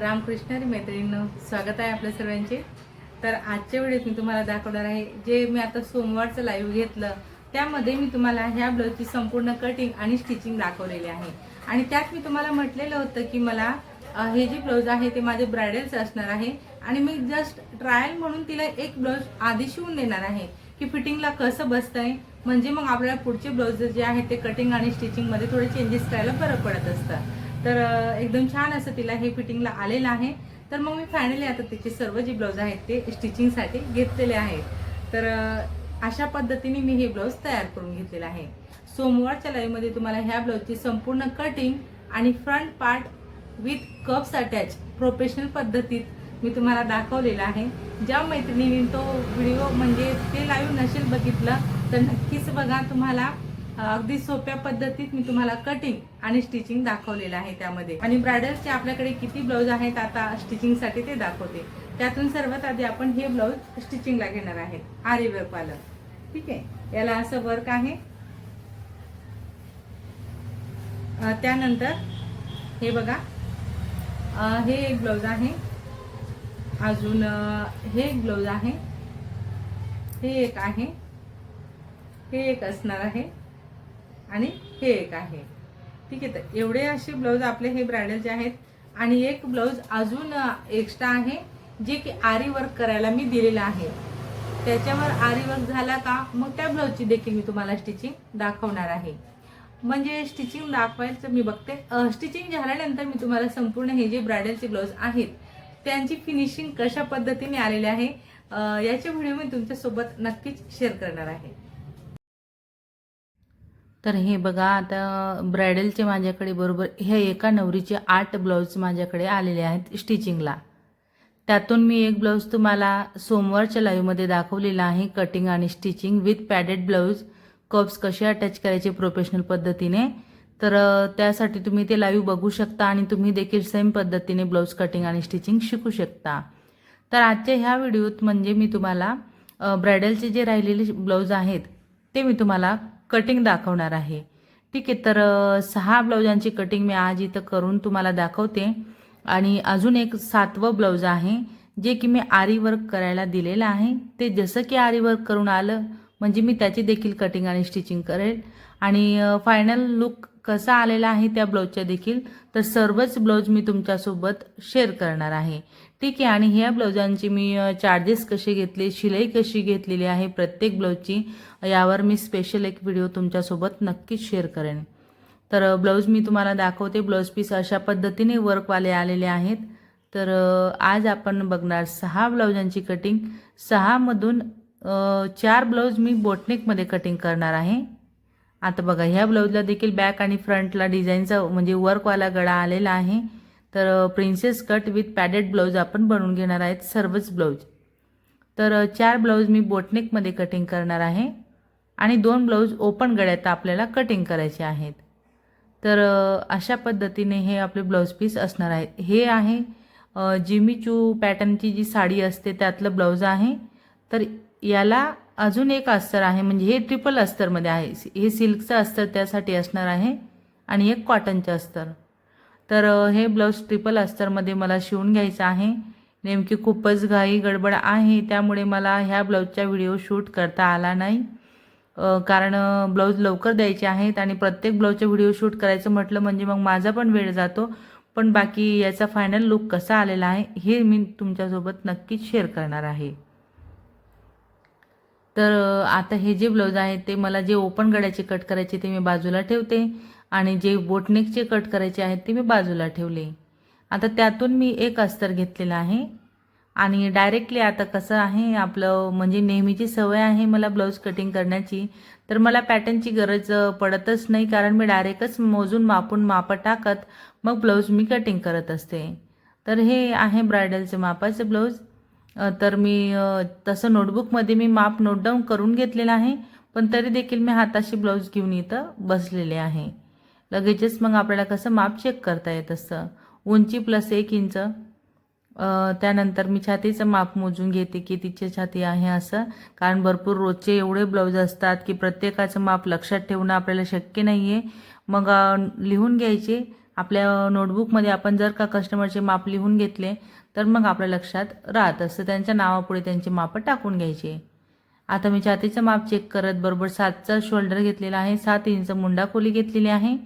रामकृष्ण मैत्रिणींनो स्वागत आहे आपल्या सर्वांचे. तर आजच्या वेळेस मी तुम्हाला दाखवणार आहे जे मी आता सोमवारचं लाईव्ह घेतलं त्यामध्ये मी तुम्हाला ह्या ब्लाऊजची संपूर्ण कटिंग आणि स्टिचिंग दाखवलेली आहे. आणि त्यात मी तुम्हाला म्हटलेलं होतं की मला हे जे ब्लाऊज आहे ते माझे ब्रायडलचं असणार आहे. आणि मी जस्ट ट्रायल म्हणून तिला एक ब्लाऊज आधी शिवून देणार आहे की फिटिंगला कसं बसतंय. म्हणजे मग आपल्याला पुढचे ब्लाऊज जे आहे ते कटिंग आणि स्टिचिंगमध्ये थोडे चेंजेस करायला बरं पडत असतं. तर एकदम छान असं तिला हे फिटिंगला आलेलं आहे. तर मग मी फायनली आता तिचे सर्व जे ब्लाऊज आहेत ते स्टिचिंगसाठी घेतलेले आहेत. तर अशा पद्धतीने मी हे ब्लाऊज तयार करून घेतलेला आहे. सोमवारच्या लाईव्हमध्ये तुम्हाला ह्या ब्लाऊजची संपूर्ण कटिंग आणि front part with cups attach professional पद्धतीत मी तुम्हाला दाखवलेला आहे. ज्या मैत्रिणीने तो व्हिडिओ म्हणजे ते लाईव्ह नसेल बघितलं तर नक्कीच बघा तुम्हाला. अगदी सोप्या पद्धतीत मी तुम्हाला कटिंग आणि स्टिचिंग दाखवलेलं आहे त्यामध्ये. आणि ब्रायडल्सचे आपल्याकडे किती ब्लाऊज आहेत आता स्टिचिंगसाठी ते दाखवते. त्यातून सर्वात आधी आपण हे ब्लाऊज स्टिचिंगला घेणार आहे. आरे वर्क वालं ठीक आहे? याला असं वर्क आहे. त्यानंतर हे बघा. हे एक ब्लाऊज आहे. अजून हे एक ब्लाऊज आहे. हे एक आहे. हे एक असणार आहे. आणि हे एक आहे. ठीक आहे तर एवढे असे ब्लाऊज आपले हे ब्रायडलचे आहेत आणि एक ब्लाऊज अजून एक्स्ट्रा आहे जे की आरी वर्क करायला मी दिलेलं आहे. त्याच्यावर आरी वर्क झाला का मग त्या ब्लाऊजची देखील मी तुम्हाला स्टिचिंग दाखवणार आहे. म्हणजे स्टिचिंग दाखवायचं मी बघते. स्टिचिंग झाल्यानंतर मी तुम्हाला संपूर्ण हे जे ब्रायडलचे ब्लाऊज आहेत त्यांची फिनिशिंग कशा पद्धतीने आलेली आहे याचे व्हिडिओ मी तुमच्यासोबत नक्कीच शेअर करणार आहे. तर हे बघा आता ब्रायडलचे माझ्याकडे बरोबर ह्या एका नवरीचे आठ ब्लाऊज माझ्याकडे आलेले आहेत स्टिचिंगला. त्यातून मी एक ब्लाऊज तुम्हाला सोमवारच्या लाईव्हमध्ये दाखवलेला आहे कटिंग आणि stitching with padded blouse cups कसे अटॅच करायचे प्रोफेशनल पद्धतीने. तर त्यासाठी तुम्ही ते लाईव्ह बघू शकता आणि तुम्ही देखील सेम पद्धतीने ब्लाऊज कटिंग आणि स्टिचिंग शिकू शकता. तर आजच्या ह्या व्हिडिओत म्हणजे मी तुम्हाला ब्रायडलचे जे राहिलेले ब्लाऊज आहेत ते मी तुम्हाला कटिंग दाखवणार आहे. ठीक आहे तर सहा ब्लाऊजांची कटिंग मी आज इथं करून तुम्हाला दाखवते. आणि अजून एक सातवं ब्लाऊज आहे जे की मी आरी वर्क करायला दिलेलं आहे. ते जसं की आरी वर्क करून आलं म्हणजे मी त्याची देखील कटिंग आणि स्टिचिंग करेल. आणि फायनल लुक कसा आलेला आहे त्या ब्लाऊजच्या देखील तर सर्वच ब्लाऊज मी तुमच्यासोबत शेअर करणार आहे. ठीक आहे. आणि ह्या ब्लाऊजांची मी चार्जेस कसे घेतले शिलाई कशी घेतलेली आहे प्रत्येक ब्लाऊजची यावर मी स्पेशल एक व्हिडिओ तुमच्यासोबत नक्कीच शेअर करेन. तर ब्लाऊज मी तुम्हाला दाखवते. ब्लाऊज पीस अशा पद्धतीने वर्कवाले आलेले आहेत. तर आज आपण बघणार सहा ब्लाऊजांची कटिंग सहामधून चार ब्लाऊज मी बोटनेकमध्ये कटिंग करणार आहे. आता बघा ह्या ब्लाऊजला देखील बॅक आणि फ्रंटला डिझाईनचा म्हणजे वर्कवाला गळा आलेला आहे. तर princess cut with padded blouse आपण बनवून घेणार आहेत सर्वच ब्लाऊज तर चार ब्लाऊज मी बोटनेकमध्ये कटिंग करणार आहे आणि दोन ब्लाऊज ओपन गळ्यात आपल्याला कटिंग करायचे आहेत. तर अशा पद्धतीने हे आपले ब्लाऊज पीस असणार आहेत. हे आहे जिमी चू पॅटर्नची जी साडी असते त्यातलं ब्लाऊज आहे. तर याला अजून एक अस्तर आहे म्हणजे हे ट्रिपल अस्तरमध्ये आहे. हे सिल्कचं अस्तर त्यासाठी असणार आहे आणि एक कॉटनचं अस्तर. तर हे ब्लाऊज ट्रिपल अस्तरमध्ये मला शिवून घ्यायचं आहे. नेमकी खूपच घाई गडबड आहे त्यामुळे मला ह्या ब्लाऊजचा व्हिडिओ शूट करता आला नाही. कारण ब्लाऊज लवकर द्यायचे आहेत आणि प्रत्येक ब्लाऊजचा व्हिडिओ शूट करायचं म्हटलं म्हणजे मग माझा पण वेळ जातो. पण बाकी याचा फायनल लुक कसा आलेला आहे हे मी तुमच्यासोबत नक्कीच शेअर करणार आहे. तर आता हे जे ब्लाऊज आहे ते मला जे ओपन गड्याचे कट करायचे ते मी बाजूला ठेवते. आणि जे बोटनेकचे कट करायचे आहेत ते मी बाजूला ठेवले. आता त्यातून मी एक अस्तर घेतलेला आहे. आणि डायरेक्टली आता कसं आहे आपलं म्हणजे नेहमीची सवय आहे मला ब्लाऊज कटिंग करण्याची तर मला पॅटर्नची गरज पडतच नाही कारण मी डायरेक्टच मोजून मापून मापं टाकत मग ब्लाऊज मी कटिंग करत असते. तर हे आहे ब्रायडलचं मापाचं ब्लाऊज. तर मी तसं नोटबुकमध्ये मी माप नोटडाऊन करून घेतलेलं आहे पण तरी देखील मी हाताशी ब्लाऊज घेऊन इथं बसलेले आहे. लगेचच मग आपल्याला कसं माप चेक करता येत असतं. उंची प्लस एक इंच त्यानंतर मी छातीचं माप मोजून घेते की तिची छाती आहे असं. कारण भरपूर रोजचे एवढे ब्लाऊज असतात की प्रत्येकाचं माप लक्षात ठेवणं आपल्याला शक्य नाही आहे मग लिहून घ्यायचे. आपल्या नोटबुकमध्ये आपण जर का कस्टमरचे माप लिहून घेतले तर मग आपल्या लक्षात राहत असतं. त्यांच्या नावापुढे त्यांचे मापं टाकून घ्यायचे. आता मी छातीचं माप चेक करत बरोबर सातचा शोल्डर घेतलेला आहे. सात इंच मुंडा खोली घेतलेली आहे.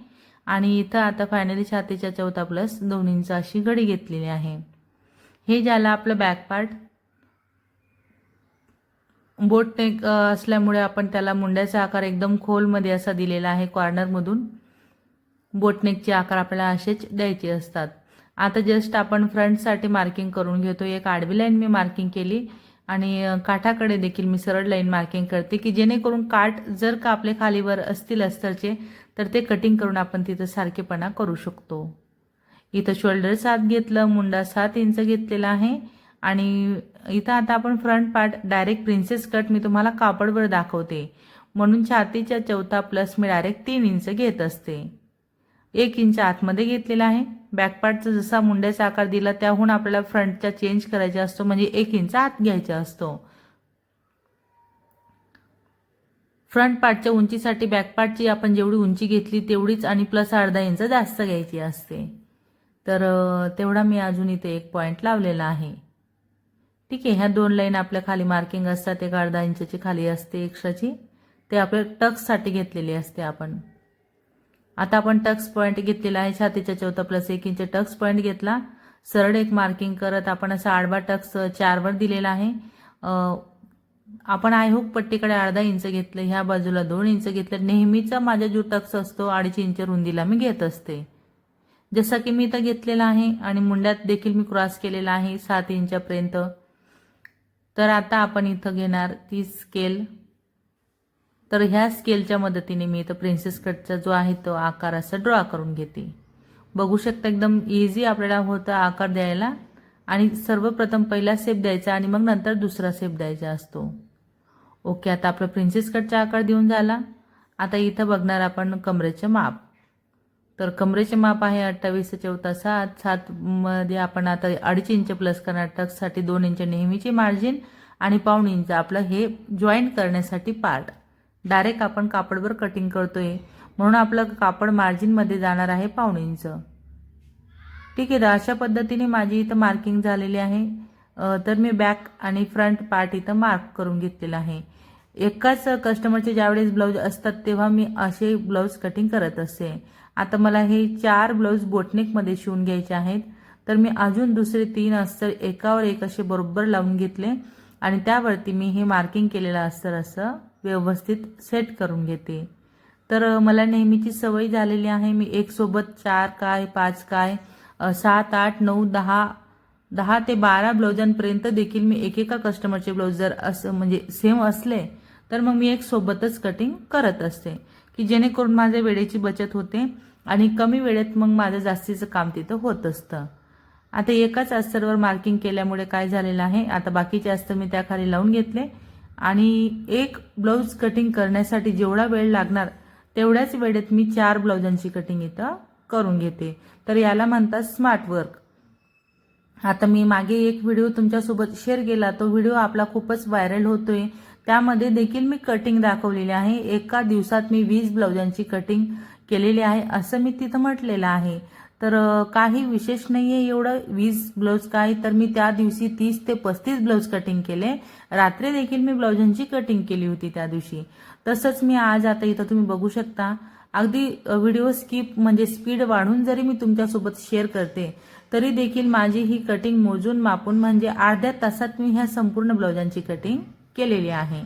आणि इथं आता फायनली छातीच्या चौथा प्लस दोन अशी घडी घेतलेली आहे. हे ज्याला आपलं बॅक पार्ट बोट नेक असल्यामुळे आपण त्याला मुंड्याचा आकार एकदम खोलमध्ये असा दिलेला आहे कॉर्नरमधून बोटनेकचे आकार आपल्याला असेच द्यायचे असतात. आता जस्ट आपण फ्रंटसाठी मार्किंग करून घेतो. एक आडवी लाईन मी मार्किंग केली आणि काठाकडे देखील मी सरळ लाईन मार्किंग करते की जेणेकरून काठ जर का आपले खालीवर असतील अस्तरचे तर ते कटिंग करून आपण तिथं सारखेपणा करू शकतो. इथं शोल्डर सात घेतलं मुंडा सात इंच घेतलेला आहे आणि इथं आता आपण front part direct princess cut मी तुम्हाला कापडवर दाखवते. म्हणून छातीच्या चौथा प्लस मी डायरेक्ट तीन इंच घेत असते. एक इंच आतमध्ये घेतलेला आहे. बॅक पार्टचा जसा मुंड्याचा आकार दिला त्याहून आपल्याला फ्रंटचा चेंज करायचा असतो म्हणजे एक इंच आत घ्यायचा असतो. फ्रंट पार्टच्या उंचीसाठी बॅक पार्टची आपण जेवढी उंची घेतली तेवढीच आणि प्लस अर्धा इंच जास्त घ्यायची असते. तर तेवढा मी अजून इथे एक पॉईंट लावलेला आहे. ठीक आहे ह्या दोन लाईन आपल्या खाली मार्किंग असतात एक अर्धा इंचची खाली असते एक्स्ट्राची ते आपल्या टक्ससाठी घेतलेली असते आपण. आता आपण टक्स पॉईंट घेतलेला आहे छातीच्या चौथा प्लस एक इंच टक्स पॉईंट घेतला. सरळ एक मार्किंग करत आपण असा आडवा टक्स चारवर दिलेला आहे. आपण आयहुक पट्टीकडे अर्धा इंच घेतलं ह्या बाजूला दोन इंच घेतलं नेहमीचा माझ्या जो टक्स असतो अडीच इंच रुंदीला मी घेत असते. जसं की मी इथं घेतलेला आहे आणि मुंड्यात देखील मी क्रॉस केलेला आहे सात इंचापर्यंत. तर आता आपण इथं घेणार ती स्केल तर ह्या स्केलच्या मदतीने मी इथं प्रिन्सेस कटचा जो आहे तो आकार असा ड्रॉ करून घेते. बघू शकता एकदम इझी आपल्याला होतं आकार द्यायला आणि सर्वप्रथम पहिला सेप द्यायचा आणि मग नंतर दुसरा सेप द्यायचा असतो. ओके आता आपला प्रिन्सेस कटचा आकार देऊन झाला. आता इथं बघणार आपण कमरेचे माप. तर कमरेचे माप आहे अठ्ठावीस चौथा सात. सातमध्ये आपण आता अडीच इंच प्लस करणार. टक्ससाठी दोन इंच नेहमीची मार्जिन आणि पाऊण इंच आपलं हे जॉईंट करण्यासाठी पार्ट डायरेक्ट आपण कापडवर कटिंग करतोय. म्हणून आपलं कापड मार्जिनमध्ये जाणार आहे पाऊण इंच. ठीक आहे तर अशा पद्धतीने माझी इथं मार्किंग झालेली आहे. तर मी बॅक आणि फ्रंट पार्ट इथं मार्क करून घेतलेला आहे. एकाच कस्टमरचे ज्यावेळेस ब्लाऊज असतात तेव्हा मी असे ब्लाऊज कटिंग करत असते. आता मला हे चार ब्लाऊज बोटनेकमध्ये शिवून घ्यायचे आहेत. तर मी अजून दुसरे तीन अस्तर एकावर एक असे बरोबर लावून घेतले आणि त्यावरती मी हे मार्किंग केलेलं अस्तर असं व्यवस्थित सेट करून घेते. तर मला नेहमीची सवय झालेली आहे मी एकसोबत चार काय पाच काय सात आठ नऊ दहा दहा ते बारा ब्लाउजांपर्यंत देखील मी एकेका कस्टमरचे ब्लाऊज जर असं म्हणजे सेम असले तर मग मी एक सोबतच कटिंग करत असते की जेणेकरून माझ्या वेळेची बचत होते आणि कमी वेळेत मग माझं जास्तीचं काम तिथं होत असतं. आता एकाच अस्तरवर मार्किंग केल्यामुळे काय झालेलं आहे? आता बाकीचे अस्तर मी त्याखाली लावून घेतले. आणि एक ब्लाऊज कटिंग करण्यासाठी जेवढा वेळ लागणार तेवढ्याच वेळेत मी चार ब्लाऊजांची कटिंग इथं करून घेते. तर याला म्हणतात स्मार्ट वर्क आता मी मागे एक व्हिडिओ तुमच्यासोबत शेअर केला. तो व्हिडिओ आपला खूपच व्हायरल होतोय. त्यामध्ये देखील मी कटिंग दाखवलेली आहे. एका दिवसात मी वीस ब्लाउजांची कटिंग केलेली आहे असं मी तिथं म्हटलेलं आहे. तर काही विशेष नाही आहे एवढं. वीस ब्लाऊज काय? तर मी त्या दिवशी तीस ते पस्तीस ब्लाऊज कटिंग केले. रात्री देखील मी ब्लाऊजांची कटिंग केली होती त्या दिवशी. तसंच मी आज आता इथं तुम्ही बघू शकता. अगदी व्हिडिओ स्किप म्हणजे स्पीड वाढून जरी मी तुमच्यासोबत शेअर करते तरी देखील माझी ही कटिंग मोजून मापून म्हणजे अर्ध्या तासात मी ह्या संपूर्ण ब्लाऊजांची कटिंग केलेली आहे.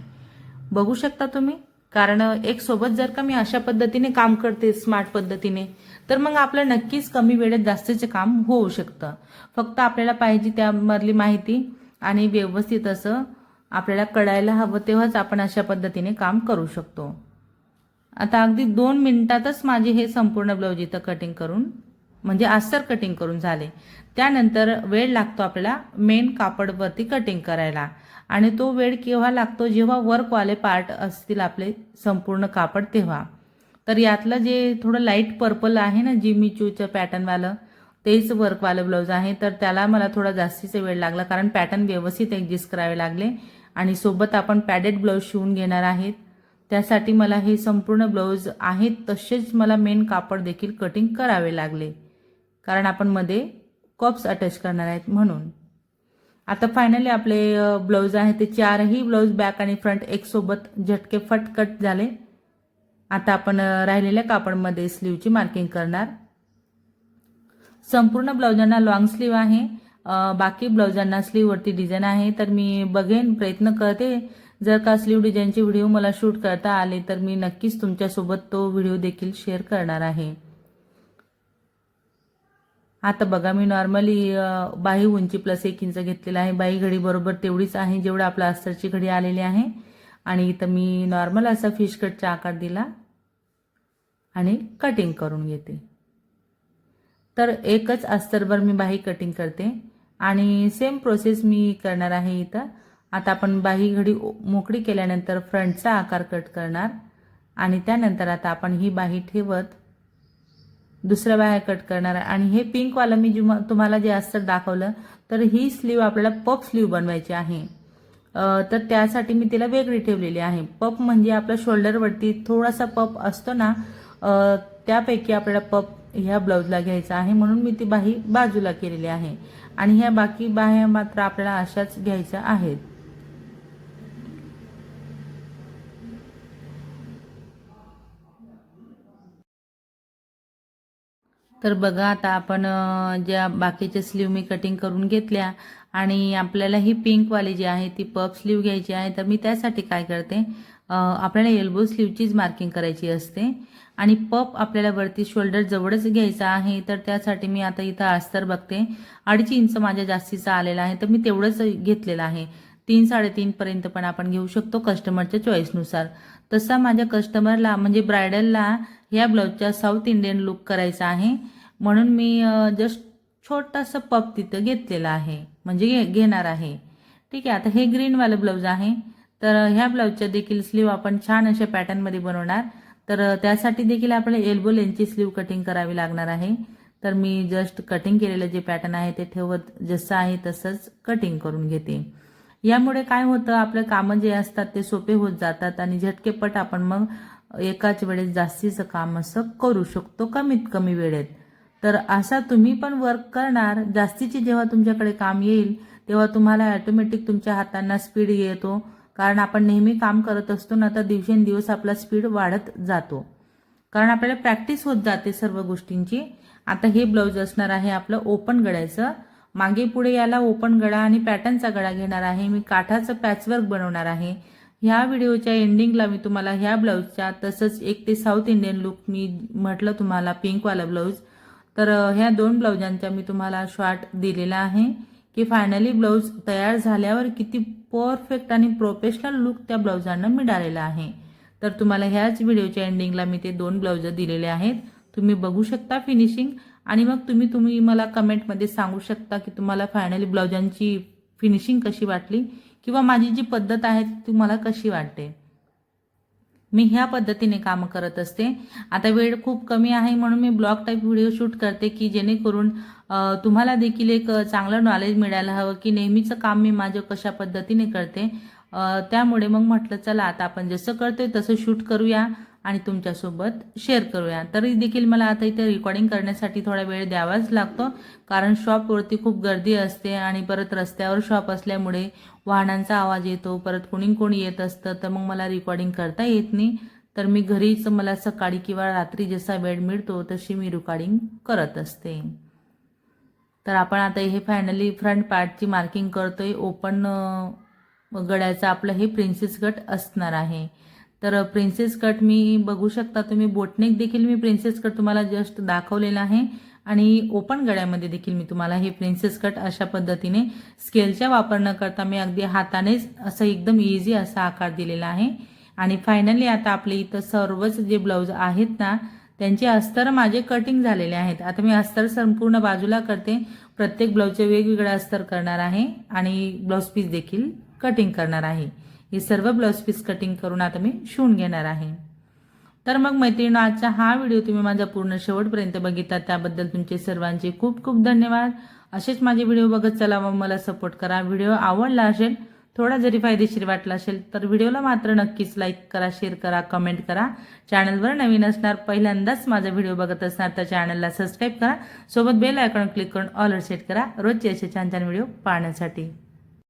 बघू शकता तुम्ही? कारण एक सोबत जर का मी अशा पद्धतीने काम करते स्मार्ट पद्धतीने तर मग आपलं नक्कीच कमी वेळेत जास्तीचे काम होऊ शकतं. फक्त आपल्याला पाहिजे त्यामधली माहिती आणि व्यवस्थित असं आपल्याला कळायला हवं तेव्हाच आपण अशा पद्धतीने काम करू शकतो. आता अगदी दोन मिनिटातच माझे हे संपूर्ण ब्लाऊज इथं कटिंग करून म्हणजे अस्तर कटिंग करून झाले. त्यानंतर वेळ लागतो आपल्याला मेन कापडवरती कटिंग करायला. आणि तो वेळ केव्हा लागतो जेव्हा वर्कवाले पार्ट असतील आपले संपूर्ण कापड तेव्हा. तर यातलं जे थोडं लाइट पर्पल आहे ना जिमी चूचं पॅटर्नवालं तेच वर्कवालं ब्लाऊज आहे. तर त्याला मला थोडा जास्तीचा वेळ लागला कारण पॅटर्न व्यवस्थित ॲडजस्ट करावे लागले. आणि सोबत आपण पॅडेड ब्लाऊज शिवून घेणार आहेत. त्यासाठी मला हे संपूर्ण ब्लाऊज आहेत तसेच मला मेन कापड देखील कटिंग करावे लागले. कारण आपण मध्ये कॉप्स अटॅच करणार आहेत म्हणून. आता फायनली आपले ब्लाऊज आहे ते चारही ब्लाऊज बॅक आणि फ्रंट एक सोबत झटके फट कट झाले. आता आपण राहिलेल्या कापडमध्ये स्लीवची मार्किंग करणार. संपूर्ण ब्लाउजांना लॉंग स्लीव आहे. बाकी ब्लाउजांना स्लीववरती डिझाईन आहे. तर मी बघेन प्रयत्न करते. जर का स्लीव डिझाईनचे व्हिडिओ मला शूट करता आले तर मी नक्कीच तुमच्यासोबत तो व्हिडिओ देखील शेअर करणार आहे. आता बघा मी नॉर्मली बाही उंची प्लस एक इंच घेतलेला आहे. बाही घडी बरोबर तेवढीच आहे जेवढं आपलं अस्तरची घडी आलेली आहे. आणि इथं मी नॉर्मल असा फिश कटचा आकार दिला आणि कटिंग करून घेते. तर एकच अस्तरभर मी बाही कटिंग करते. आणि सेम प्रोसेस मी करणार आहे इथं. आता आपण बाही घडी मोकळी केल्यानंतर फ्रंटचा आकार कट करणार. आणि त्यानंतर आता आपण ही बाही ठेवत दुसऱ्या बाह्या कट करणार आहे. आणि हे पिंकवालं मी जुमा तुम्हाला जे अस्तर दाखवलं तर ही स्लीव आपल्याला पप स्लीव बनवायची आहे. तर त्यासाठी मी तिला वेगळी ठेवलेली आहे. पप म्हणजे आपल्या शोल्डरवरती थोडासा पप असतो ना त्यापैकी आपल्याला पप ह्या ब्लाऊजला घ्यायचा आहे. म्हणून मी ती बाही बाजूला केलेली आहे. आणि ह्या बाकी बाह्या मात्र आपल्याला अशाच घ्यायच्या आहेत. तर बघा आता आपण ज्या बाकीच्या स्लीव मी कटिंग करून घेतल्या आणि आपल्याला ही पिंकवाली जी आहे ती पप स्लीव घ्यायची आहे तर मी त्यासाठी काय करते आपल्याला एल्बो स्लीवचीच मार्किंग करायची असते आणि पप आपल्याला वरती शोल्डर जवळच घ्यायचा आहे तर त्यासाठी मी आता इथं अस्तर बघते. अडीच इंच माझ्या जास्तीचा आलेला आहे तर मी तेवढंच घेतलेलं आहे. तीन साडेतीनपर्यंत पण आपण घेऊ शकतो कस्टमरच्या चॉईसनुसार तसा माझ्या कस्टमरला म्हणजे ब्रायडलला ह्या ब्लाऊजचा साऊथ इंडियन लुक करायचा आहे. म्हणून मी जस्ट छोटासा पप तिथं घेतलेला आहे. म्हणजे घे घेणार आहे. ठीक आहे आता हे ग्रीनवालं ब्लाऊज आहे. तर ह्या ब्लाऊजच्या देखील स्लीव आपण छान अशा पॅटर्नमध्ये बनवणार. तर त्यासाठी देखील आपल्याला एल्बो लेनची स्लीव कटिंग करावी लागणार आहे. तर मी जस्ट कटिंग केलेलं जे पॅटर्न आहे ते ठेवत जसं आहे तसंच कटिंग करून घेते. यामुळे काय होतं आपलं कामं जे असतात ते सोपे होत जातात आणि झटकेपट आपण मग एकाच वेळेस जास्तीचं काम असं करू शकतो कमीत कमी वेळेत. तर असा तुम्ही पण वर्क करणार. जास्तीची जेव्हा तुमच्याकडे काम येईल तेव्हा तुम्हाला ॲटोमॅटिक तुमच्या हातांना स्पीड येतो. कारण आपण नेहमी काम करत असतो ना तर दिवसेंदिवस आपला स्पीड वाढत जातो. कारण आपल्याला प्रॅक्टिस होत जाते सर्व गोष्टींची. आता हे ब्लाऊज असणार आहे आपलं ओपन गळ्याचं. मागे पुढे याला ओपन गळा आणि पॅटर्नचा गळा घेणार आहे. मी काठाचं पॅचवर्क बनवणार आहे. ह्या व्हिडिओच्या एंडिंगला मी तुम्हाला ह्या ब्लाऊजच्या तसंच एक ते साऊथ इंडियन लुक मी म्हटलं तुम्हाला पिंकवाला ब्लाऊज तर ह्या दोन ब्लाऊजांचा मी तुम्हाला शॉर्ट दिलेला आहे की फायनली ब्लाऊज तयार झाल्यावर किती परफेक्ट आणि प्रोफेशनल लुक त्या ब्लाऊजांना मिळालेला आहे. तर तुम्हाला ह्याच व्हिडिओच्या एंडिंगला मी ते दोन ब्लाऊज दिलेले आहेत. तुम्ही बघू शकता फिनिशिंग आणि मग तुम्ही तुम्ही मला कमेंटमध्ये सांगू शकता की तुम्हाला फायनली ब्लाऊजांची फिनिशिंग कशी वाटली किंवा माझी जी पद्धत आहे ती तुम्हाला कशी वाटते. मी ह्या पद्धतीने काम करत असते. आता वेळ खूप कमी आहे म्हणून मी ब्लॉग टाईप व्हिडिओ शूट करते की जेणेकरून तुम्हाला देखील एक चांगलं नॉलेज मिळायला हवं की नेहमीचं काम मी माझं कशा पद्धतीने करते. त्यामुळे मग म्हटलं चला आता आपण जसं करतोय तसं शूट करूया. आणि तुमच्यासोबत शेअर करूया. तरी देखील मला आता इथे रेकॉर्डिंग करण्यासाठी थोडा वेळ द्यावाच लागतो कारण शॉपवरती खूप गर्दी असते आणि परत रस्त्यावर शॉप असल्यामुळे वाहनांचा आवाज येतो परत कोणी कोणी येत असतं तर मग मला रेकॉर्डिंग करता येत नाही. तर मी घरीच मला सकाळी किंवा रात्री जसा वेळ मिळतो तशी मी रेकॉर्डिंग करत असते. तर आपण आता हे फायनली फ्रंट पार्टची मार्किंग करतोय. ओपन गळ्याचं आपलं हे प्रिन्सेस गट असणार आहे. तर प्रिन्सेस कट मी बघू शकता तुम्ही बोटनेक देखील मी प्रिन्सेस कट तुम्हाला जस्ट दाखवलेला आहे. आणि ओपन गळ्यामध्ये देखील मी तुम्हाला हे प्रिन्सेस कट अशा पद्धतीने स्केलच्या वापर न करता मी अगदी हातानेच असं एकदम इझी असा आकार दिलेला आहे. आणि फायनली आता आपले इथं सर्वच जे ब्लाऊज आहेत ना त्यांचे अस्तर माझे कटिंग झालेले आहेत. आता मी अस्तर संपूर्ण बाजूला करते. प्रत्येक ब्लाऊजचे वेगवेगळं अस्तर करणार आहे आणि ब्लाऊज पीस देखील कटिंग करणार आहे. हे सर्व ब्लाऊज पीस कटिंग करून आता मी शिवून घेणार आहे. तर मग मैत्रिणी आजचा हा व्हिडिओ तुम्ही माझा पूर्ण शेवटपर्यंत बघितला. त्याबद्दल तुमचे सर्वांचे खूप खूप धन्यवाद. असेच माझे व्हिडिओ बघत चला मग मला सपोर्ट करा. व्हिडिओ आवडला असेल थोडा जरी फायदेशीर वाटला असेल तर व्हिडिओला मात्र नक्कीच लाईक करा शेअर करा कमेंट करा. चॅनलवर नवीन असणार पहिल्यांदाच माझा व्हिडिओ बघत असणार तर चॅनलला सबस्क्राईब करा. सोबत बेल आयकॉन क्लिक करून ऑलर सेट करा. रोजचे असे छान छान व्हिडिओ पाहण्यासाठी.